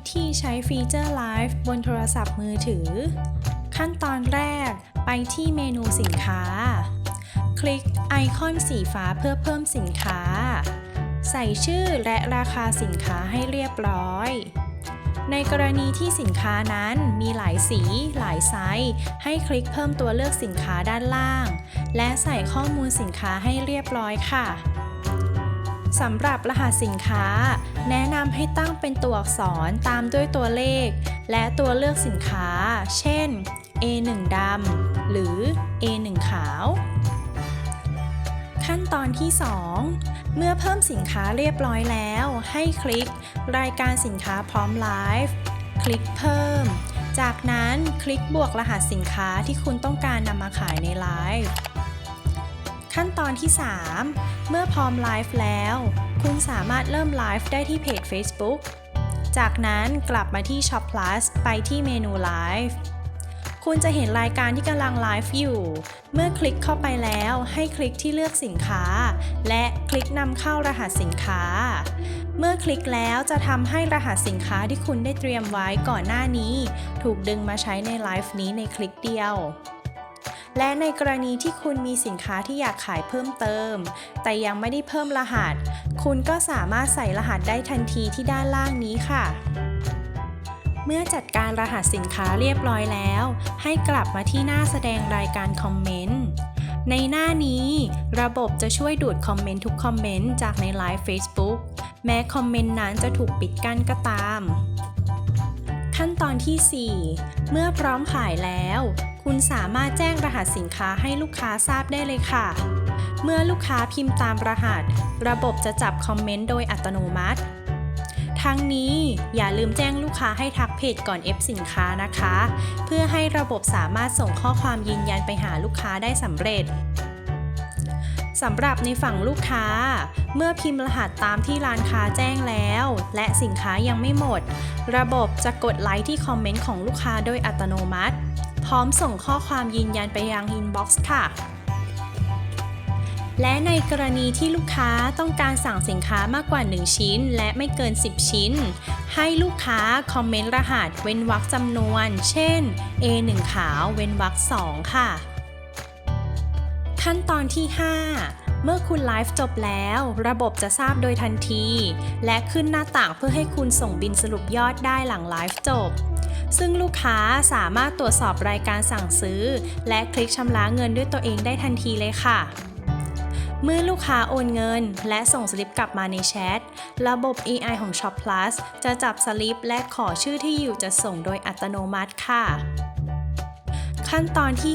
วิธีใช้ฟีเจอร์ไลฟ์บนโทรศัพท์มือถือ ขั้นตอนแรกไปที่เมนูสินค้า คลิกไอคอนสีฟ้าเพื่อเพิ่มสินค้า ใส่ชื่อและราคาสินค้าให้เรียบร้อย ในกรณีที่สินค้านั้นมีหลายสี หลายไซส์ ให้คลิกเพิ่มตัวเลือกสินค้าด้านล่าง และใส่ข้อมูลสินค้าให้เรียบร้อยค่ะ สำหรับรหัสสินค้า แนะนำให้ตั้งเป็นตัวอักษรตามด้วยตัวเลข และตัวเลือกสินค้า เช่น A1 ดำหรือ A1 ขาว ขั้นตอนที่ 2 เมื่อเพิ่มสินค้าเรียบร้อยแล้ว ให้คลิก รายการสินค้าพร้อมไลฟ์คลิกเพิ่ม จากนั้นคลิกบวกรหัสสินค้าที่คุณต้องการนำมาขายในไลฟ์ ขั้นตอนที่ 3 เมื่อพร้อมไลฟ์แล้ว คุณสามารถเริ่มไลฟ์ได้ที่เพจ Facebook จากนั้นกลับมาที่ Shop Plus ไปที่เมนูไลฟ์คุณจะเห็นรายการที่กำลังไลฟ์อยู่ เมื่อคลิกเข้าไปแล้วให้คลิกที่เลือกสินค้า และคลิกนำเข้ารหัสสินค้า เมื่อคลิกแล้วจะทำให้รหัสสินค้าที่คุณได้เตรียมไว้ก่อนหน้านี้ ถูกดึงมาใช้ในไลฟ์นี้ในคลิกเดียว และในกรณีที่คุณมีสินค้าที่อยากขายเพิ่มเติม แต่ยังไม่ได้เพิ่มรหัส คุณก็สามารถใส่รหัสได้ทันทีที่ด้านล่างนี้ค่ะ เมื่อจัดการรหัสสินค้าเรียบร้อยแล้ว ให้กลับมาที่หน้าแสดงรายการคอมเมนต์ในหน้านี้ ระบบจะช่วยดูดคอมเมนต์ทุกคอมเมนต์จากในไลฟ์ Facebook แม้คอมเมนต์นั้นจะถูกปิดกั้นก็ตาม ขั้นตอนที่ 4 เมื่อพร้อมขายแล้ว คุณสามารถแจ้งรหัสสินค้าให้ลูกค้าทราบได้เลยค่ะ เมื่อลูกค้าพิมพ์ตามรหัส ระบบจะจับคอมเมนต์โดยอัตโนมัติ ทั้งนี้อย่าลืมแจ้งลูกค้าให้ทักเพจก่อน F สินค้านะคะ เพื่อให้ระบบสามารถส่งข้อความยืนยันไปหาลูกค้าได้สำเร็จสำหรับในฝั่งลูกค้า เมื่อพิมพ์รหัสตามที่ร้านค้าแจ้งแล้ว และสินค้ายังไม่หมด ระบบจะกดไลค์ที่คอมเมนต์ของลูกค้าโดยอัตโนมัติ พร้อมส่งข้อความยืนยันไปยังอินบ็อกซ์ค่ะ และในกรณีที่ลูกค้าต้องการสั่งสินค้ามากกว่า 1 ชิ้น และไม่เกิน 10 ชิ้น ให้ลูกค้าคอมเมนต์รหัสเว้นวรรคจำนวน เช่น A1 ขาวเว้นวรรค2ค่ะ ขั้นตอนที่ 5เมื่อคุณไลฟ์จบแล้ว ระบบจะทราบโดยทันที และขึ้นหน้าต่างเพื่อให้คุณส่งบินสรุปยอดได้หลังไลฟ์จบ ซึ่งลูกค้าสามารถตรวจสอบรายการสั่งซื้อ และคลิกชำระเงินด้วยตัวเองได้ทันทีเลยค่ะเมื่อลูกค้าโอนเงิน และส่งสลิปกลับมาในแชท ระบบ AI ของ Shop Plus จะจับสลิปและขอชื่อที่อยู่จะส่งโดยอัตโนมัติค่ะ ขั้นตอนที่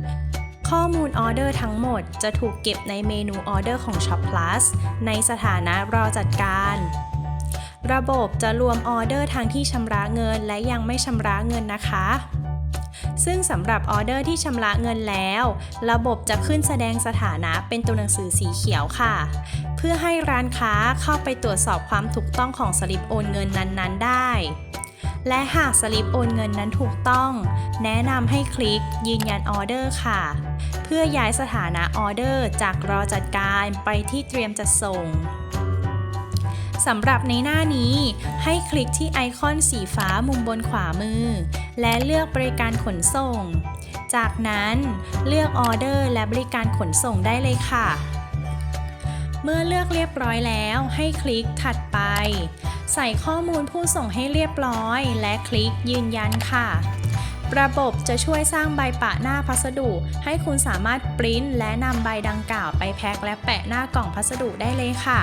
6 ข้อมูลออเดอร์ทั้งหมดจะถูกเก็บในเมนูออเดอร์ของ Shop Plus ในสถานะรอจัดการ ระบบจะรวมออเดอร์ทั้งที่ชำระเงินและยังไม่ชำระเงินนะคะ ซึ่งสำหรับออเดอร์ที่ชำระเงินแล้ว ระบบจะขึ้นแสดงสถานะเป็นตัวหนังสือสีเขียวค่ะ เพื่อให้ร้านค้าเข้าไปตรวจสอบความถูกต้องของสลิปโอนเงินนั้นๆ ได้ และหากสลิปโอนเงินนั้นถูกต้อง แนะนำให้คลิกยืนยันออเดอร์ค่ะ เพื่อย้ายสถานะออเดอร์จากรอจัดการไปที่เตรียมจัดส่ง สำหรับในหน้านี้ ให้คลิกที่ไอคอนสีฟ้ามุมบนขวามือ และเลือกบริการขนส่ง จากนั้นเลือกออเดอร์และบริการขนส่งได้เลยค่ะ เมื่อเลือกเรียบร้อยแล้วให้คลิกถัดไป ใส่ข้อมูลผู้ส่งให้เรียบร้อย และคลิกยืนยันค่ะระบบจะช่วยสร้างใบปะหน้าพัสดุ ให้คุณสามารถปริ้นและนำใบดังกล่าวไปแพ็คและแปะหน้ากล่องพัสดุได้เลยค่ะ